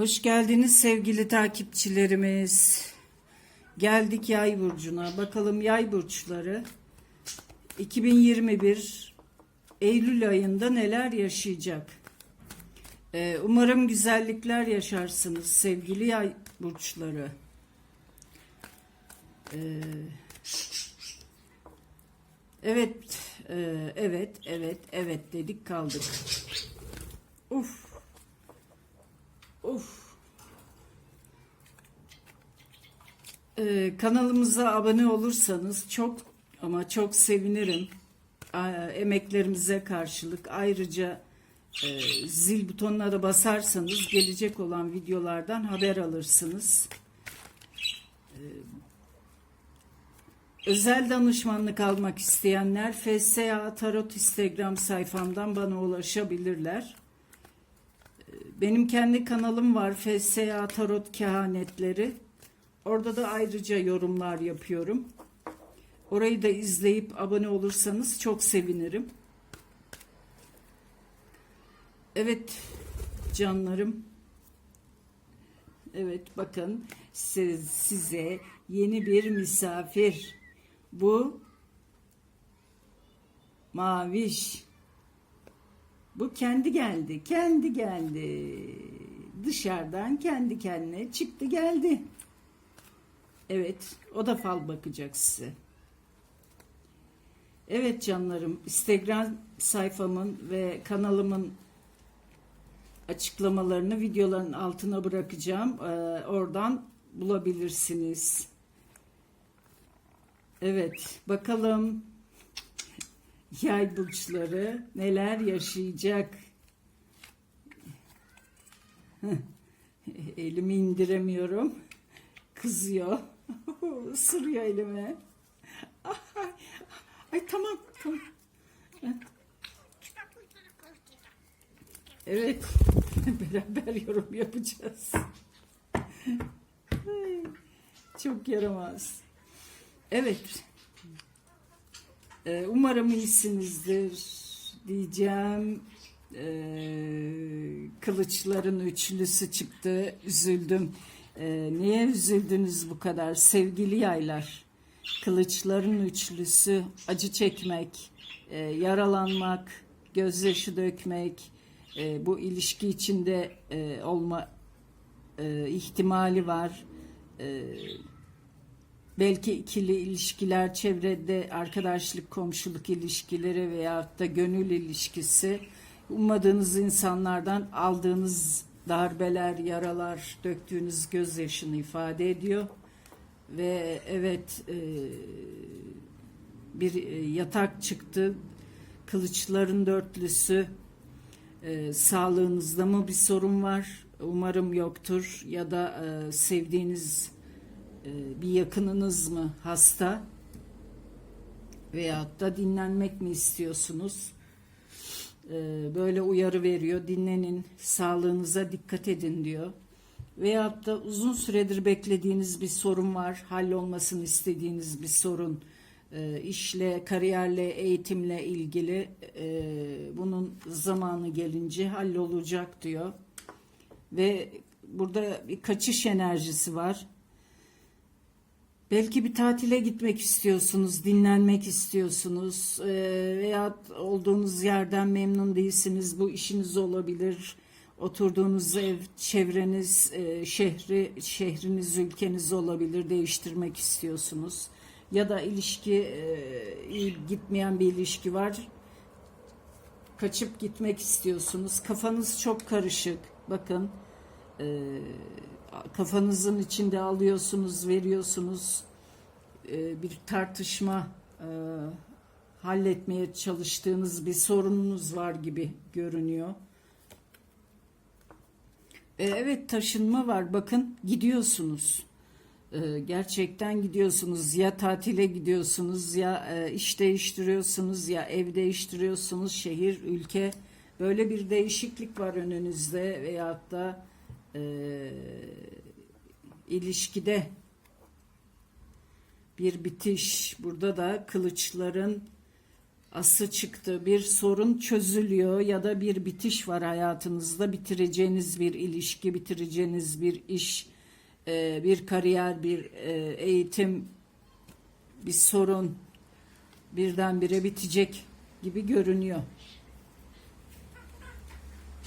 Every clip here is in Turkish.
Hoş geldiniz sevgili takipçilerimiz. Geldik yay burcuna. Bakalım yay burçları 2021 Eylül ayında neler yaşayacak? Ee, umarım güzellikler yaşarsınız sevgili yay burçları. Ee, evet, e, evet, evet, evet dedik kaldık. Uf. Of. Ee, kanalımıza abone olursanız çok ama çok sevinirim. Aa, emeklerimize karşılık ayrıca e, zil butonuna basarsanız gelecek olan videolardan haber alırsınız. Ee, özel danışmanlık almak isteyenler FSA Tarot Instagram sayfamdan bana ulaşabilirler. Benim kendi kanalım var FSA Tarot Kehanetleri. Orada da ayrıca yorumlar yapıyorum. Orayı da izleyip abone olursanız çok sevinirim. Evet canlarım. Evet bakın siz, size yeni bir misafir. Bu Maviş. Bu kendi geldi, kendi geldi. Dışarıdan kendi kendine çıktı geldi. Evet, o da fal bakacak size. Evet canlarım, Instagram sayfamın ve kanalımın açıklamalarını videoların altına bırakacağım. Ee, oradan bulabilirsiniz. Evet, bakalım yay burçları neler yaşayacak? Elimi indiremiyorum. Kızıyor. Isırıyor elimi. Ay, ay tamam tamam. Evet. Beraber yorum yapacağız. Çok yaramaz. Evet. Ee, Umarım iyisinizdir diyeceğim. Ee, kılıçların üçlüsü çıktı. Üzüldüm. Ee, niye üzüldünüz bu kadar sevgili yaylar? Kılıçların üçlüsü acı çekmek, e, yaralanmak, gözyaşı dökmek, e, bu ilişki içinde e, olma e, ihtimali var. E, belki ikili ilişkiler, çevrede arkadaşlık, komşuluk ilişkileri veyahut da gönül ilişkisi ummadığınız insanlardan aldığınız darbeler, yaralar, döktüğünüz gözyaşını ifade ediyor. Ve evet e, bir e, yatak çıktı. Kılıçların dörtlüsü. E, sağlığınızda mı bir sorun var? Umarım yoktur. Ya da e, sevdiğiniz bir yakınınız mı hasta veyahut da dinlenmek mi istiyorsunuz? E, Böyle uyarı veriyor. Dinlenin, sağlığınıza dikkat edin diyor. Veyahut da uzun süredir beklediğiniz bir sorun var, hallolmasını istediğiniz bir sorun, e, işle, kariyerle, eğitimle ilgili e, bunun zamanı gelince hallolacak diyor. Ve burada bir kaçış enerjisi var. Belki bir tatile gitmek istiyorsunuz, dinlenmek istiyorsunuz e, veya olduğunuz yerden memnun değilsiniz. Bu işiniz olabilir. Oturduğunuz ev, çevreniz, e, şehri, şehriniz, ülkeniz olabilir. Değiştirmek istiyorsunuz. Ya da ilişki e, gitmeyen bir ilişki var. Kaçıp gitmek istiyorsunuz. Kafanız çok karışık. Bakın e, kafanızın içinde alıyorsunuz, veriyorsunuz. E, bir tartışma e, halletmeye çalıştığınız bir sorununuz var gibi görünüyor. E, evet taşınma var. Bakın gidiyorsunuz. Gerçekten gidiyorsunuz. Ya tatile gidiyorsunuz ya iş değiştiriyorsunuz ya ev değiştiriyorsunuz. Şehir, ülke böyle bir değişiklik var önünüzde veyahut da e, ilişkide bir bitiş. Burada da kılıçların ası çıktı. Bir sorun çözülüyor ya da bir bitiş var hayatınızda. Bitireceğiniz bir ilişki, bitireceğiniz bir iş, e, bir kariyer, bir e, eğitim, bir sorun birdenbire bitecek gibi görünüyor.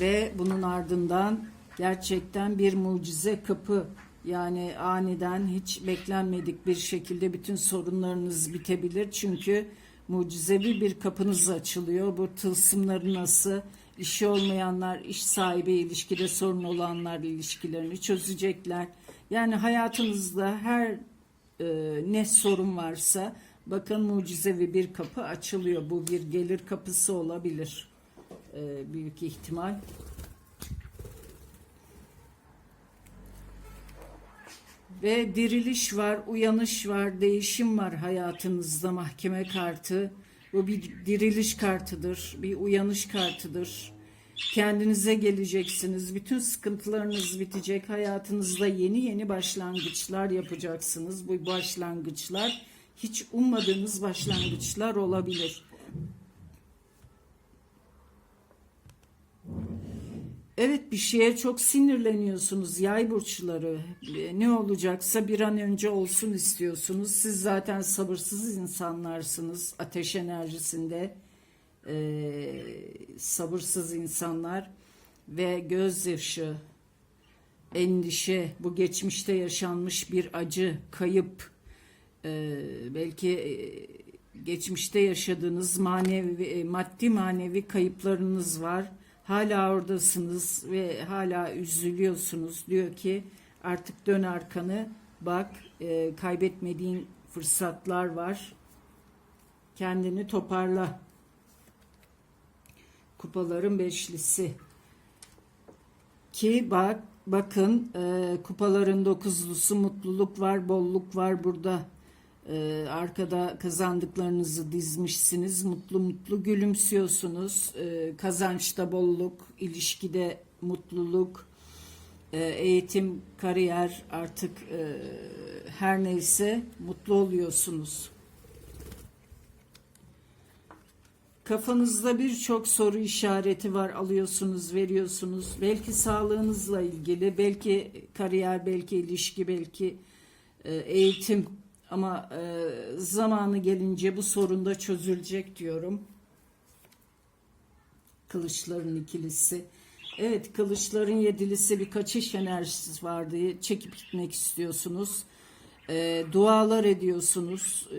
Ve bunun ardından gerçekten bir mucize kapı yani aniden hiç beklenmedik bir şekilde bütün sorunlarınız bitebilir. Çünkü mucizevi bir kapınız açılıyor. Bu tılsımların nasıl işi olmayanlar, iş sahibi ilişkide sorun olanlar ilişkilerini çözecekler. Yani hayatınızda her e, ne sorun varsa bakın mucizevi bir kapı açılıyor. Bu bir gelir kapısı olabilir. E, büyük ihtimal. Ve diriliş var, uyanış var, değişim var hayatınızda mahkeme kartı. Bu bir diriliş kartıdır, bir uyanış kartıdır. Kendinize geleceksiniz. Bütün sıkıntılarınız bitecek. Hayatınızda yeni yeni başlangıçlar yapacaksınız. Bu başlangıçlar hiç ummadığınız başlangıçlar olabilir. Evet bir şeye çok sinirleniyorsunuz yay burçları. Ne olacaksa bir an önce olsun istiyorsunuz. Siz zaten sabırsız insanlarsınız. Ateş enerjisinde e, sabırsız insanlar ve gözyaşı, endişe, bu geçmişte yaşanmış bir acı, kayıp, e, belki e, geçmişte yaşadığınız manevi, e, maddi manevi kayıplarınız var hala oradasınız ve hala üzülüyorsunuz. Diyor ki artık dön arkanı bak e, kaybetmediğin fırsatlar var. Kendini toparla. Kupaların beşlisi. Ki bak bakın e, kupaların dokuzlusu mutluluk var, bolluk var burada. Ee, arkada kazandıklarınızı dizmişsiniz. Mutlu mutlu gülümsüyorsunuz. Ee, kazançta bolluk, ilişkide mutluluk, e, eğitim, kariyer artık her neyse mutlu oluyorsunuz. Kafanızda birçok soru işareti var alıyorsunuz, veriyorsunuz. Belki sağlığınızla ilgili, belki kariyer, belki ilişki, belki e, eğitim ama e, zamanı gelince bu sorun da çözülecek diyorum. Kılıçların ikilisi. Evet kılıçların yedilisi bir kaçış enerjisi vardı. Çekip gitmek istiyorsunuz. E, dualar ediyorsunuz. E,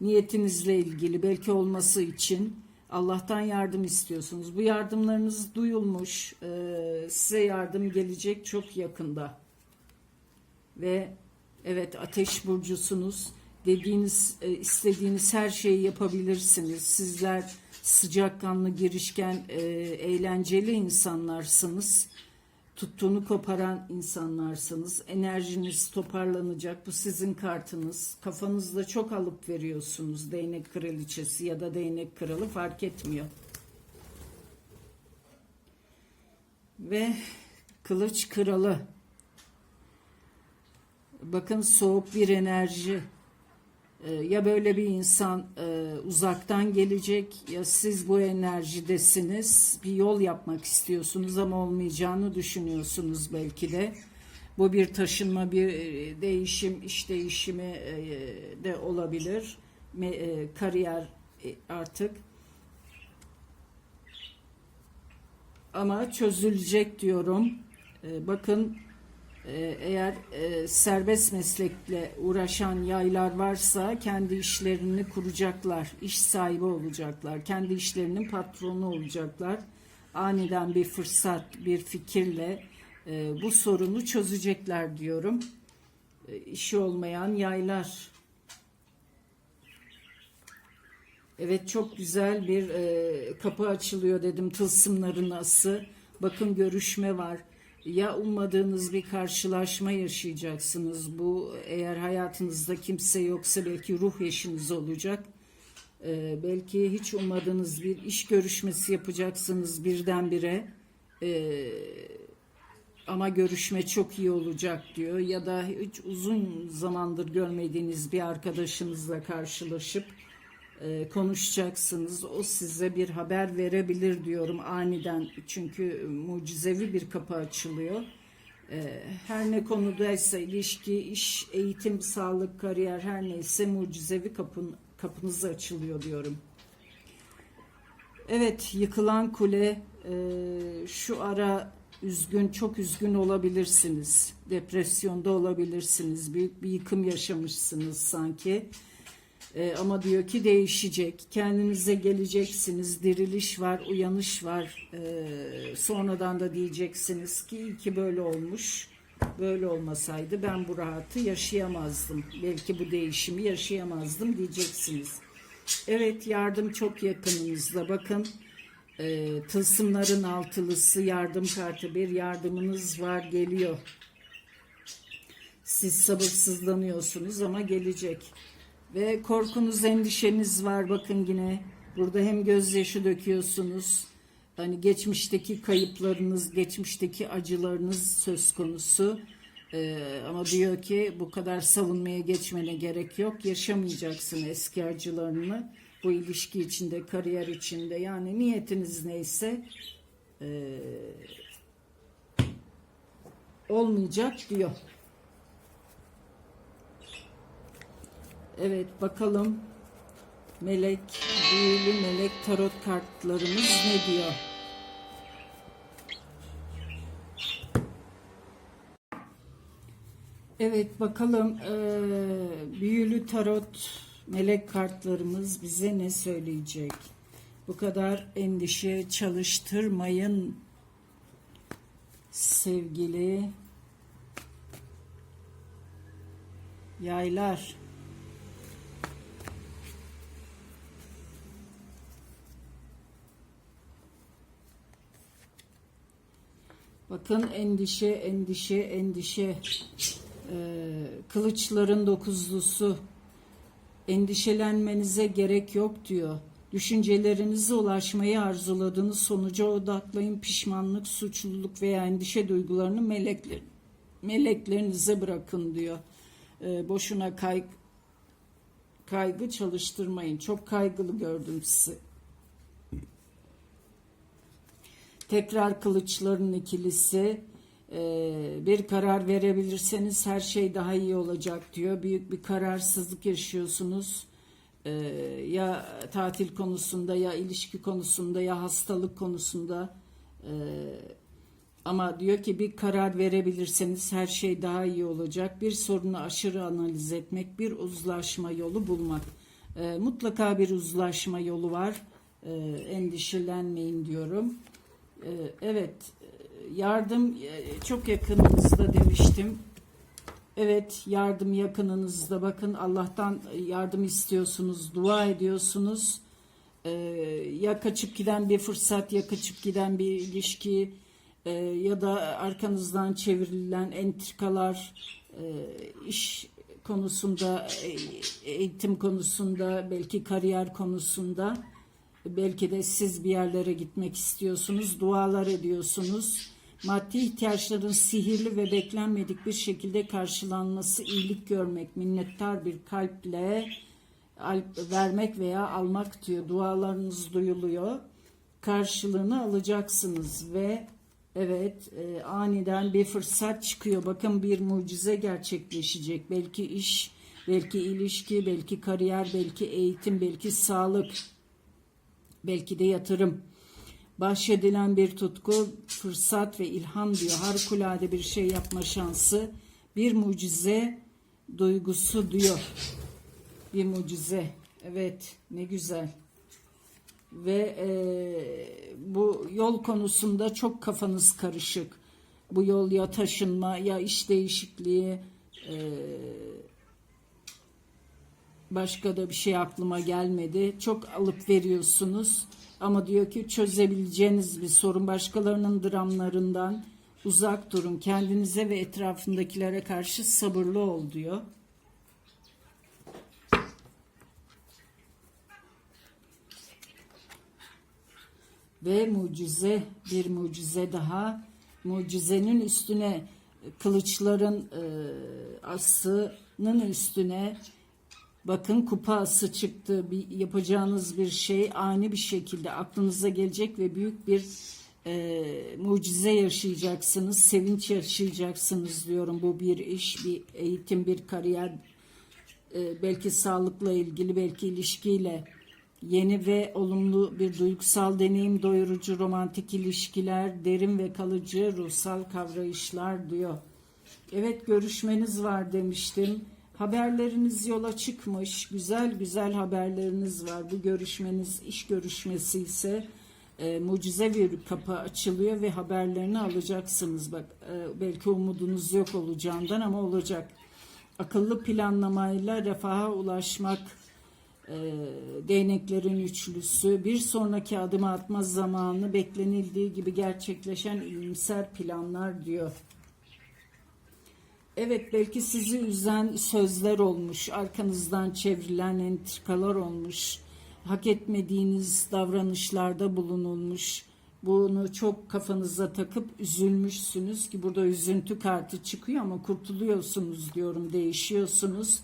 niyetinizle ilgili belki olması için Allah'tan yardım istiyorsunuz. Bu yardımlarınız duyulmuş. E, size yardım gelecek çok yakında. Ve Evet ateş burcusunuz. Dediğiniz, e, istediğiniz her şeyi yapabilirsiniz. Sizler sıcakkanlı, girişken, e, eğlenceli insanlarsınız. Tuttuğunu koparan insanlarsınız. Enerjiniz toparlanacak. Bu sizin kartınız. Kafanızda çok alıp veriyorsunuz. Değnek kraliçesi ya da değnek kralı fark etmiyor. Ve kılıç kralı bakın soğuk bir enerji. E, ya böyle bir insan e, uzaktan gelecek ya siz bu enerjidesiniz. Bir yol yapmak istiyorsunuz ama olmayacağını düşünüyorsunuz belki de. Bu bir taşınma bir e, değişim iş değişimi de olabilir. Kariyer artık. Ama çözülecek diyorum. Bakın ee, eğer e, serbest meslekle uğraşan yaylar varsa kendi işlerini kuracaklar, iş sahibi olacaklar, kendi işlerinin patronu olacaklar. Aniden bir fırsat, bir fikirle e, bu sorunu çözecekler diyorum. E, işi olmayan yaylar. Evet çok güzel bir kapı açılıyor dedim tılsımların ası. Bakın görüşme var ya ummadığınız bir karşılaşma yaşayacaksınız. Bu eğer hayatınızda kimse yoksa belki ruh eşiniz olacak. Ee, belki hiç ummadığınız bir iş görüşmesi yapacaksınız birdenbire. Ee, ama görüşme çok iyi olacak diyor. Ya da hiç uzun zamandır görmediğiniz bir arkadaşınızla karşılaşıp e, konuşacaksınız. O size bir haber verebilir diyorum aniden. Çünkü mucizevi bir kapı açılıyor. E, her ne konudaysa ilişki, iş, eğitim, sağlık, kariyer her neyse mucizevi kapın, kapınız açılıyor diyorum. Evet, yıkılan kule e, şu ara üzgün, çok üzgün olabilirsiniz. Depresyonda olabilirsiniz. Büyük bir yıkım yaşamışsınız sanki. E, ama diyor ki değişecek. Kendinize geleceksiniz. Diriliş var, uyanış var. E, sonradan da diyeceksiniz ki iyi ki böyle olmuş. Böyle olmasaydı ben bu rahatı yaşayamazdım. Belki bu değişimi yaşayamazdım diyeceksiniz. Evet yardım çok yakınınızda. Bakın e, tılsımların altılısı yardım kartı bir yardımınız var geliyor. Siz sabırsızlanıyorsunuz ama gelecek. Ve korkunuz, endişeniz var. Bakın yine burada hem gözyaşı döküyorsunuz. Hani geçmişteki kayıplarınız, geçmişteki acılarınız söz konusu. Ee, ama diyor ki bu kadar savunmaya geçmene gerek yok. Yaşamayacaksın eski acılarını. Bu ilişki içinde, kariyer içinde. Yani niyetiniz neyse ee, olmayacak diyor. Evet bakalım melek, büyülü melek tarot kartlarımız ne diyor? Evet bakalım eee, büyülü tarot melek kartlarımız bize ne söyleyecek? Bu kadar endişe çalıştırmayın sevgili yaylar. Bakın endişe, endişe, endişe. Ee, kılıçların dokuzlusu. Endişelenmenize gerek yok diyor. Düşüncelerinize ulaşmayı arzuladığınız sonuca odaklayın. Pişmanlık, suçluluk veya endişe duygularını melekler, meleklerinize bırakın diyor. Ee, boşuna kay, kaygı çalıştırmayın. Çok kaygılı gördüm sizi. Tekrar kılıçların ikilisi Ee, bir karar verebilirseniz her şey daha iyi olacak diyor. Büyük bir kararsızlık yaşıyorsunuz. Ee, ya tatil konusunda ya ilişki konusunda ya hastalık konusunda. Ee, ama diyor ki bir karar verebilirseniz her şey daha iyi olacak. Bir sorunu aşırı analiz etmek, bir uzlaşma yolu bulmak. Mutlaka bir uzlaşma yolu var. Endişelenmeyin diyorum. Evet, yardım e, çok yakınınızda demiştim. Evet, yardım yakınınızda. Bakın Allah'tan yardım istiyorsunuz, dua ediyorsunuz. Ee, ya kaçıp giden bir fırsat, ya kaçıp giden bir ilişki e, ya da arkanızdan çevrilen entrikalar, e, iş konusunda, eğitim konusunda, belki kariyer konusunda. Belki de siz bir yerlere gitmek istiyorsunuz, dualar ediyorsunuz. Maddi ihtiyaçların sihirli ve beklenmedik bir şekilde karşılanması, iyilik görmek, minnettar bir kalple vermek veya almak diyor. Dualarınız duyuluyor. Karşılığını alacaksınız ve evet e, aniden bir fırsat çıkıyor. Bakın bir mucize gerçekleşecek. Belki iş, belki ilişki, belki kariyer, belki eğitim, belki sağlık belki de yatırım. Bahşedilen bir tutku, fırsat ve ilham diyor. Harikulade bir şey yapma şansı, bir mucize duygusu diyor. Bir mucize. Evet, ne güzel. Ve e, bu yol konusunda çok kafanız karışık. Bu yol ya taşınma ya iş değişikliği, e, Başka da bir şey aklıma gelmedi. Çok alıp veriyorsunuz. Ama diyor ki çözebileceğiniz bir sorun. Başkalarının dramlarından uzak durun. Kendinize ve etrafındakilere karşı sabırlı ol diyor. Ve mucize, bir mucize daha. Mucizenin üstüne kılıçların e, asının üstüne Bakın kupa ası çıktı. Bir, yapacağınız bir şey ani bir şekilde aklınıza gelecek ve büyük bir e, mucize yaşayacaksınız. Sevinç yaşayacaksınız diyorum. Bu bir iş, bir eğitim, bir kariyer. e, belki sağlıkla ilgili, belki ilişkiyle yeni ve olumlu bir duygusal deneyim, doyurucu romantik ilişkiler, derin ve kalıcı ruhsal kavrayışlar diyor. Evet görüşmeniz var demiştim. Haberleriniz yola çıkmış. Güzel güzel haberleriniz var. Bu görüşmeniz iş görüşmesi ise e, mucize bir kapı açılıyor ve haberlerini alacaksınız. Bak e, belki umudunuz yok olacağından ama olacak. Akıllı planlamayla refaha ulaşmak e, değneklerin üçlüsü bir sonraki adımı atma zamanı beklenildiği gibi gerçekleşen iyimser planlar diyor. Evet belki sizi üzen sözler olmuş, arkanızdan çevrilen entrikalar olmuş, hak etmediğiniz davranışlarda bulunulmuş. Bunu çok kafanıza takıp üzülmüşsünüz ki burada üzüntü kartı çıkıyor ama kurtuluyorsunuz diyorum, değişiyorsunuz.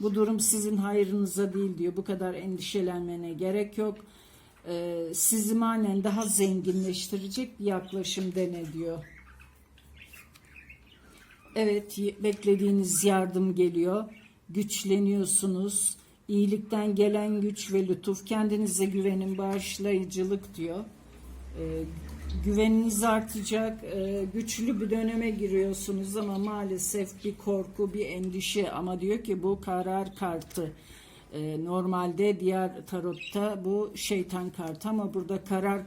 Bu durum sizin hayrınıza değil diyor. Bu kadar endişelenmene gerek yok. Ee, sizi manen daha zenginleştirecek bir yaklaşım dene diyor. Evet, beklediğiniz yardım geliyor. Güçleniyorsunuz. İyilikten gelen güç ve lütuf. Kendinize güvenin, bağışlayıcılık diyor. Ee, güveniniz artacak. Ee, güçlü bir döneme giriyorsunuz ama maalesef bir korku, bir endişe. Ama diyor ki bu karar kartı. Ee, normalde diğer tarotta bu şeytan kartı ama burada karar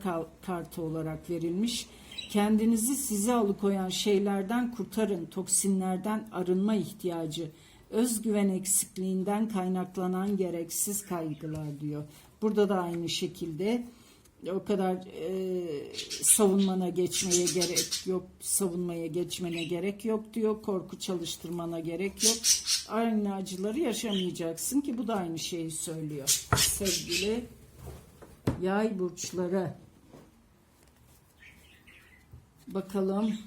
kartı olarak verilmiş. Kendinizi size alıkoyan şeylerden kurtarın, toksinlerden arınma ihtiyacı, özgüven eksikliğinden kaynaklanan gereksiz kaygılar diyor. Burada da aynı şekilde o kadar e, savunmana geçmeye gerek yok, savunmaya geçmene gerek yok diyor, korku çalıştırmana gerek yok. Aynı acıları yaşamayacaksın ki bu da aynı şeyi söylüyor. Sevgili yay burçları. Bakalım.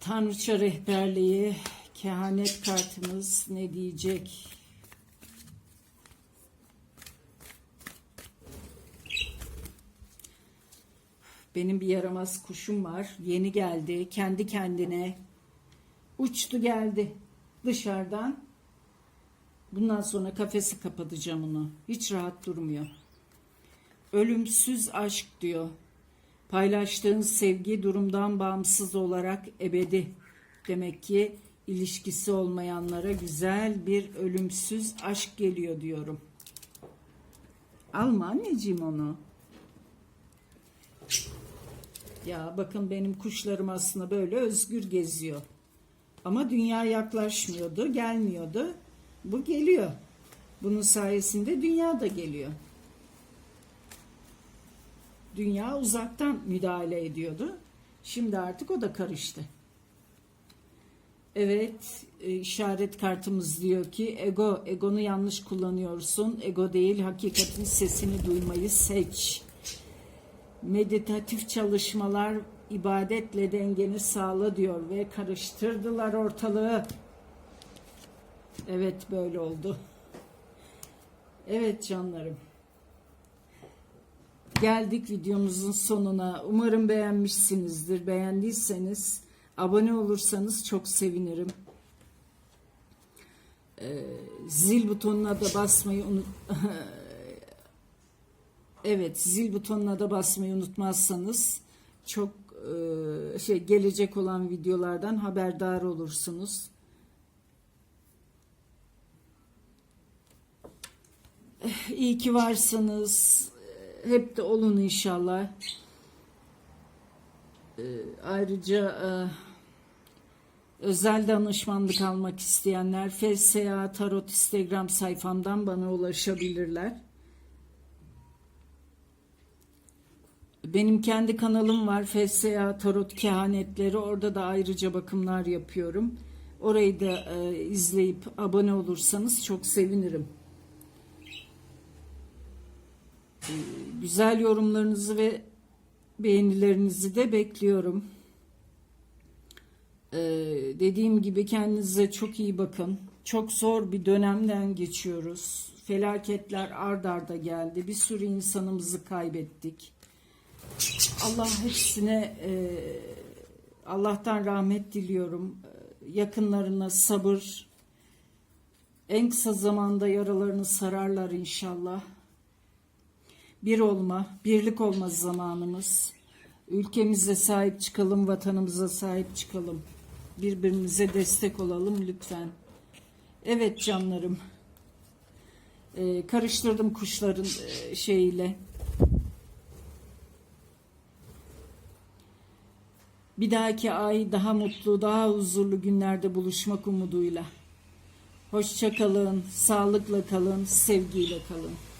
Tanrıça rehberliği, kehanet kartımız ne diyecek? Benim bir yaramaz kuşum var. Yeni geldi. Kendi kendine uçtu geldi dışarıdan. Bundan sonra kafesi kapatacağım onu. Hiç rahat durmuyor. Ölümsüz aşk diyor. Paylaştığın sevgi durumdan bağımsız olarak ebedi. Demek ki ilişkisi olmayanlara güzel bir ölümsüz aşk geliyor diyorum. Alma anneciğim onu. Ya bakın benim kuşlarım aslında böyle özgür geziyor. Ama dünya yaklaşmıyordu, gelmiyordu. Bu geliyor. Bunun sayesinde dünya da geliyor. Dünya uzaktan müdahale ediyordu. Şimdi artık o da karıştı. Evet, e, işaret kartımız diyor ki ego, egonu yanlış kullanıyorsun. Ego değil, hakikatin sesini duymayı seç. Meditatif çalışmalar ibadetle dengeni sağla diyor ve karıştırdılar ortalığı. Evet böyle oldu. Evet canlarım. Geldik videomuzun sonuna. Umarım beğenmişsinizdir. Beğendiyseniz abone olursanız çok sevinirim. Ee, zil butonuna da basmayı unut Evet, zil butonuna da basmayı unutmazsanız çok e, şey gelecek olan videolardan haberdar olursunuz. Eh, İyi ki varsınız. Hep de olun inşallah. Ee, ayrıca e, özel danışmanlık almak isteyenler FSA Tarot Instagram sayfamdan bana ulaşabilirler. Benim kendi kanalım var FSA Tarot Kehanetleri. Orada da ayrıca bakımlar yapıyorum. Orayı da e, izleyip abone olursanız çok sevinirim. E, güzel yorumlarınızı ve beğenilerinizi de bekliyorum. E, dediğim gibi kendinize çok iyi bakın. Çok zor bir dönemden geçiyoruz. Felaketler ard arda geldi. Bir sürü insanımızı kaybettik. Allah hepsine e, Allah'tan rahmet diliyorum. E, Yakınlarına sabır. En kısa zamanda yaralarını sararlar inşallah. Bir olma, birlik olma zamanımız. Ülkemize sahip çıkalım, vatanımıza sahip çıkalım. Birbirimize destek olalım lütfen. Evet canlarım. Ee, karıştırdım kuşların e, şeyiyle. Bir dahaki ay daha mutlu, daha huzurlu günlerde buluşmak umuduyla. Hoşça kalın, sağlıkla kalın, sevgiyle kalın.